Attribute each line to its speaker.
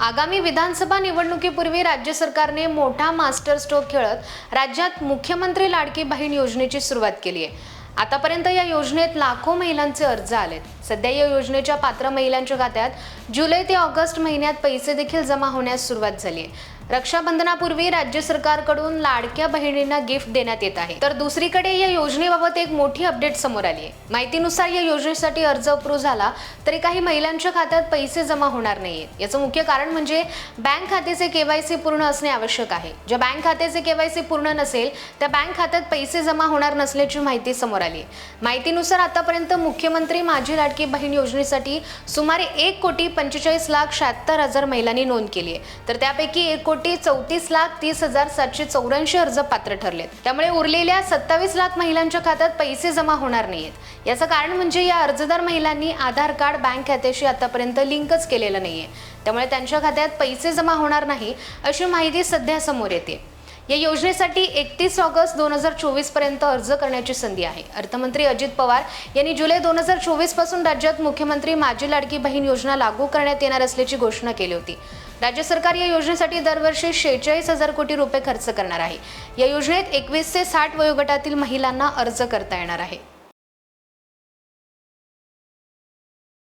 Speaker 1: आगामी विधानसभा निवडणुकीपूर्वी राज्य सरकारने मोठा मास्टर स्ट्रोक खेळत राज्यात मुख्यमंत्री लाडकी बहीण योजनेची सुरुवात केली आहे. आतापर्यंत या योजनेत लाखो महिलांचे अर्ज आलेत. सध्या या योजनेच्या पात्र महिलांच्या खात्यात जुलै ते ऑगस्ट महिन्यात पैसे देखील जमा होण्यास सुरुवात झाली आहे. रक्षाबंधनापूर्वी राज्य सरकारकडून लाडक्या बहिणींना गिफ्ट देण्यात येत आहे. तर दुसरीकडे या योजनेबाबत एक मोठी अपडेट समोर आली आहे. माहितीनुसार या योजनेसाठी अर्ज अप्रूव्ह झाला तरी काही महिलांच्या खात्यात पैसे जमा होणार नाहीयेत याचं मुख्य कारण म्हणजे बँक खात्याचे केवायसी पूर्ण असणे आवश्यक आहे. ज्या बँक खात्याचे केवायसी पूर्ण नसेल त्या बँक खात्यात पैसे जमा होणार नसल्याची माहिती समोर आली आहे. माहितीनुसार आतापर्यंत मुख्यमंत्री माझी लाडकी बहीण योजनेसाठी सुमारे एक कोटी पंचेचाळीस लाख शहात्तर हजार महिलांनी नोंद केली आहे. तर त्यापैकी एक कोटी चौतीस लाख तीस हजार सातशे चौऱ्याऐंशी अर्ज पात्र ठरलेत. त्यामुळे उरलेल्या सत्तावीस लाख महिलांच्या खात्यात पैसे जमा होणार नाहीयेत. याचं कारण म्हणजे या अर्जदार महिलांनी आधार कार्ड बँक खात्याशी आतापर्यंत लिंकच केलेलं नाहीये. त्यामुळे त्यांच्या खात्यात पैसे जमा होणार नाही अशी माहिती सध्या समोर येते. या योजनेसाठी एकतीस ऑगस्ट दोन हजार चोवीसपर्यंत अर्ज करण्याची संधी आहे. अर्थमंत्री अजित पवार यांनी जुलै दोन हजार चोवीसपासून राज्यात मुख्यमंत्री माझी लाडकी बहीण योजना लागू करण्यात येणार असल्याची घोषणा केली होती. राज्य सरकार या योजनेसाठी दरवर्षी शेहेचाळीस हजार कोटी रुपये खर्च करणार आहे. या योजनेत एकवीस ते साठ वयोगटातील महिलांना अर्ज करता येणार आहे.